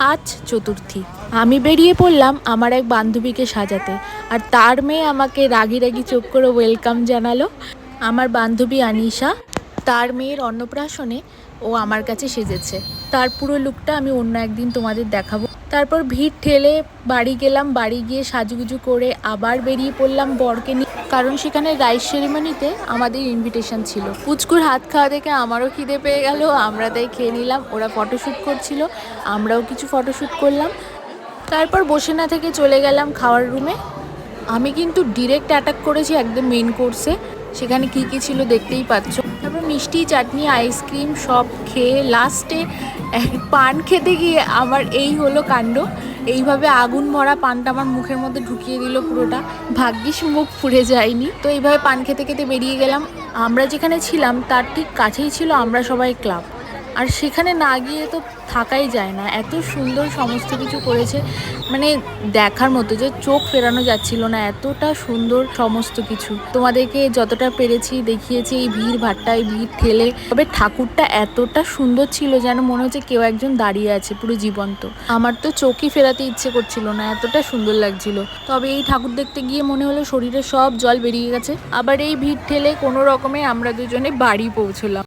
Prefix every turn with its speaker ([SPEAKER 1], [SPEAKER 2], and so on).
[SPEAKER 1] আজ চতুর্থী। আমি বেরিয়ে পড়লাম আমার এক বান্ধবীকে সাজাতে। আর তার মেয়ে আমাকে রাগি রাগি চোখ করে ওয়েলকাম জানালো। আমার বান্ধবী আনিশা, তার মেয়ের অন্নপ্রাশনে ও আমার কাছে সেজেছে। তার পুরো লুকটা আমি অন্য একদিন তোমাদের দেখাবো। তারপর ভিড় ঠেলে বাড়ি গেলাম, বাড়ি গিয়ে সাজুগুজু করে আবার বেরিয়ে পড়লাম বরকে নিয়ে। কারণ সেখানে রাইস সেরিমনিতে আমাদের ইনভিটেশন ছিল। পুচকুর হাত খাওয়া দেখে আমারও খিদে পেয়ে গেল। আমরা তাই খেয়ে নিলাম। ওরা ফটোশ্যুট করছিল। আমরাও কিছু ফটোশ্যুট করলাম। তারপর বসে না থেকে চলে গেলাম খাওয়ার রুমে আমি কিন্তু ডিরেক্ট অ্যাটাক করেছি একদম মেন কোর্সে সেখানে কি কি ছিল দেখতেই পাচ্ছ। তারপর মিষ্টি, চাটনি আইসক্রিম সব খেয়ে লাস্টে পান খেতে গিয়ে আমার এই হলো কাণ্ড। এইভাবে আগুন ভরা পানটা আমার মুখের মধ্যে ঢুকিয়ে দিল পুরোটা। ভাগ্যিস মুখ ফুড়ে যায়নি। তো এইভাবে পান খেতে খেতে বেরিয়ে গেলাম। আমরা যেখানে ছিলাম, তার ঠিক কাছেই ছিল আমরা সবাই ক্লাব। আর সেখানে না গিয়ে তো থাকাই যায় না। এত সুন্দর সমস্ত কিছু করেছে। মানে দেখার মতো যে চোখ ফেরানো যাচ্ছিল না, এতটা সুন্দর সমস্ত কিছু। তোমাদেরকে যতটা পেরেছি দেখিয়েছি এই ভিড় ভাট্টা, এই ভিড় ঠেলে। তবে ঠাকুরটা এতটা সুন্দর ছিল যেন মনে হচ্ছে কেউ একজন দাঁড়িয়ে আছে পুরো জীবন্ত। আমার তো চোখই ফেরাতে ইচ্ছে করছিল না, এতটা সুন্দর লাগছিল। তবে এই ঠাকুর দেখতে গিয়ে মনে হলো শরীরে সব জল বেরিয়ে গেছে। আবার এই ভিড় ঠেলে কোনো রকমে আমরা দুজনে বাড়ি পৌঁছলাম।